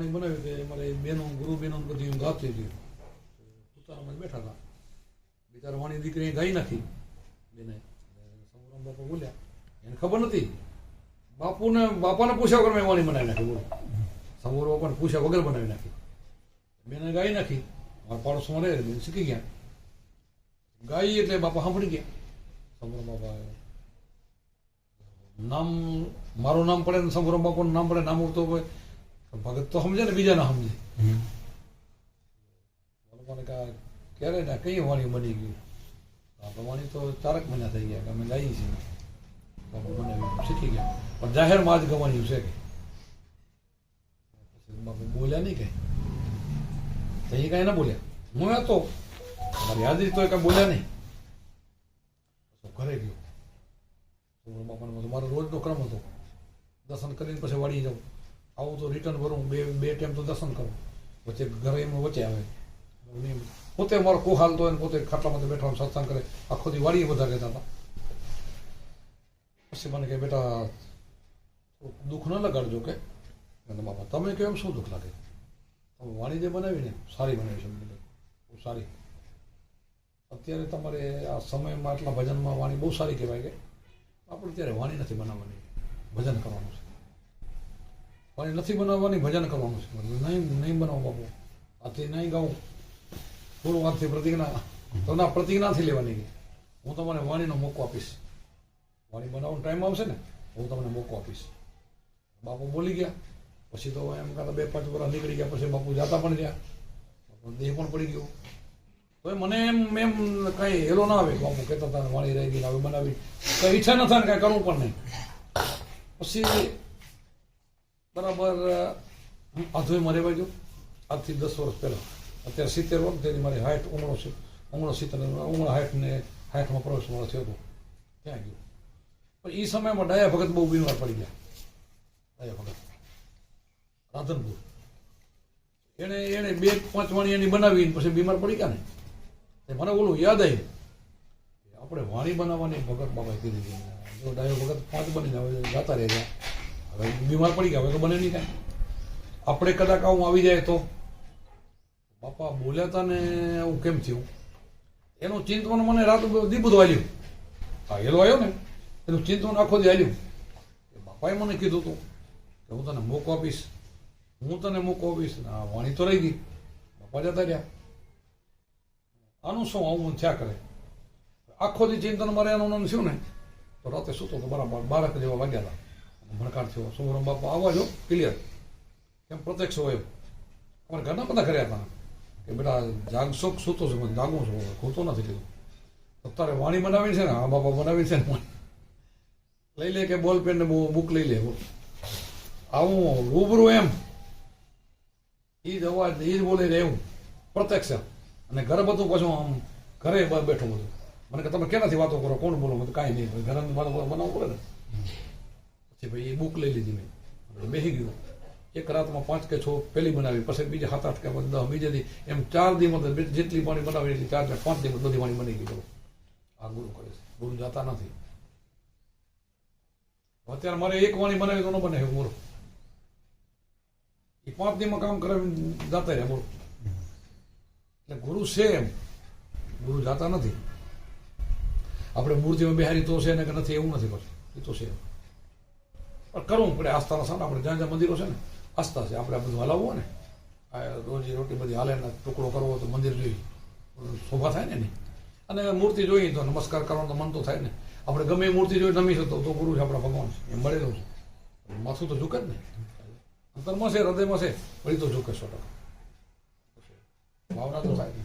વાણી બનાવી કે અમારે બેનો ગુરુ બેનો બધી બધી ગાતી હતી. ઉતારામાં બેઠા હતા. બિચારા વાણી દીકરી ગાઈ નાખી. બેને સંગ્રામ બાપા બોલ્યા, એને ખબર નથી. બાપુને, બાપાને પૂછ્યા વગર મેં વાણી બનાવી નાખી બોલો. સમોર બાપાને પૂછ્યા વગર બનાવી નાખી. બેને ગાઈ નાખી. મારા પાડોશમાં રહે બેન શીખી ગયા. ગાઈ એટલે બાપા સાંભળી ગયા. સમોર બાપા નામ, મારું નામ પડે ને સમોર બાપાનું નામ પડે, નામ ઉડતો કોઈ ભગત તો સમજે ને બીજા ના સમજે મને ક્યારે ને કઈ વાણી બની ગયું વાણી તો ચારક મહિના થઈ ગયા કે અમે ગાઈએ છીએ. શીખી ગયા. પણ જાહેરમાં જ ગવાની છે કે? બોલ્યા નહીં કઈ એ કાંઈ ના બોલ્યા. હું હતો. મારી હાજરી તો કાંઈ બોલ્યા નહીં. ઘરે ગયો. મારો રોજનો ક્રમ હતો. દર્શન કરીને પછી વાળી જાઉં. આવું તો રિટર્ન ભરું, બે બે ટાઈમ તો દર્શન કરું. વચ્ચે ઘરે એમાં વચ્ચે આવે. પોતે મારો કો હાલતો હોય પોતે ખાટલામાં બેઠા સત્સંગ કરે. આખો દી વાડીએ બધા રહેતા હતા. પછી મને કે બેટા દુઃખ ન લગાડજો કે. બાપા, તમે કેમ શું દુઃખ લાગે? તમે વાણી જે બનાવીને સારી બનાવી છે. બહુ સારી. અત્યારે તમારે આ સમયમાં આટલા ભજનમાં વાણી બહુ સારી કહેવાય કે. આપણે ત્યારે વાણી નથી બનાવવાની, ભજન કરવાનું છે. વાણી નથી બનાવવાની, ભજન કરવાનું છે. નહીં નહીં બનાવો બાપુ આથી નહીં ગાઉં. થોડું વાતથી પ્રતિજ્ઞા તો ના પ્રતિજ્ઞાથી લેવાની હું તમને વાણીનો મોકો આપીશ. વાણી બનાવવાનો ટાઈમ આવશે ને, હું તમને મોકો આપીશ. બાપુ બોલી ગયા. પછી તો એમ કાં બે પાંચ વર્ષ નીકળી ગયા, પછી બાપુ જાતા પણ ગયા દેહ પણ પડી ગયો. તો મને એમ એમ કઈ હેલો ના આવે. બાપુ કહેતા હતા, વાણી રહી ગઈ હવે બનાવી. કઈ ઈચ્છા ન થાય ને કાંઈ કરવું પણ નહીં. પછી બરાબર હું અધોય મારે ગયો આજથી દસ વર્ષ પહેલાં. અત્યારે સિત્તેર વર્ષ તેની મારી હાઈટ ઓગણો છે ઓગણો સિત્તેર ઉમળો હાઈટ ને હાઈટમાં પ્રવેશ મળે થયો હતો. ત્યાં ગયો. પણ એ સમયમાં ડાયા ભગત બહુ બીમાર પડી ગયા. ડાયા ભગત. રાધનપુર. એણે એણે બે પાંચ વાણી એની બનાવી પછી બીમાર પડી ગયા ને. મને ઓલું યાદ આવ્યું આપણે વાણી બનાવવાની ભગત બાબાએ કીધી જો ડાયો ભગત પાંચ બની હવે જતા રહી ગયા હવે બીમાર પડી ગયા, હવે તો બને નહીં કાંઈ. આપણે કદાચ આવું આવી જાય તો? બાપા, બોલ્યા હતા ને એવું કેમ થયું? એનું ચિંતવન મને રાત દી બધું આવ્યું હા એલો આવ્યો ને? એનું ચિંતવન આખો દી આવ્યું બાપાએ મને કીધું હતું કે હું તને મોકો આપીશ. હું તને મોકો આપીશ. આ વાણી તો રહી ગઈ. બાપા જતા રહ્યા. આનું શું આવું થયા કરે? આખો દી ચિંતન મારે એનું થયું ને? તો રાતે સૂતો તો બરાબર બાળક જેવા વાગ્યા હતા. ભણકાર થયો. સોમરામ બાપા? આવવા જો ક્લિયર એમ પ્રત્યક્ષ હોય પણ ઘરના બધા કર્યા હતા. કે બેટા જાગશો સૂતો છે, મને જાગું છું ખોતો નથી કીધું. અત્યારે વાણી બનાવી છે ને, આ બાપા બનાવી છે ને લઈ લે કે બોલ પેન ને બુક લઈ લે. આવું રૂબરૂ એમ. એ જ અવાજ એ જ બોલે એવું પ્રત્યક્ષ અને ઘર બધું પાછું આમ ઘરે બેઠું બધું. મને કે તમે કેનાથી વાતો કરો? કોણ બોલો? કાંઈ નહીં. ઘરે વાતો બનાવવું પડે ને. પછી ભાઈ એ બુક લઈ લીધી મેં. બેસી ગયું. એક રાતમાં પાંચ કે છ પહેલી બનાવી, પછી બીજા સાત, આઠ કે દસ, બીજે દી. એમ ચાર દી મતલબ જેટલી પાણી બનાવી એટલી ચાર કે પાંચ દી બધી પાણી બની બોલો આ ગુરુ કરે છે. ગુરુ જાતા નથી. અત્યારે મારે એક વાણી બનાવી તો ન બને. એવું બોલો. એ પાંચ દીમાં કામ કરાવી જાતા રહ્યા, બોલો. એટલે ગુરુ છે એમ. ગુરુ જાતા નથી. આપણે મૂર્તિમાં બિહારી તો છે ને કે નથી, એવું નથી પછી એ તો છે એમ. કરવું પડે. આસ્થાના સામે આપણે જ્યાં જ્યાં મંદિરો છે ને, આસ્થા છે. આપણે આ બધું હલાવવું ને, આ રોજી રોટી બધી હાલે ટુકડો કરવો તો મંદિર જોઈ શોભા થાય ને એની. અને મૂર્તિ જોઈ તો, નમસ્કાર કરવાનો તો મન તો થાય ને. આપણે ગમે એ મૂર્તિ જોઈ નમી શકતો તો ગુરુ છે આપણા ભગવાન છે. એમ મળેલું છે. માથું તો ઝૂકે જ ને. અંતરમાં છે, હૃદયમાં છે, વળી તો ઝુકે સો ટકા. ભાવના તો થાય ને.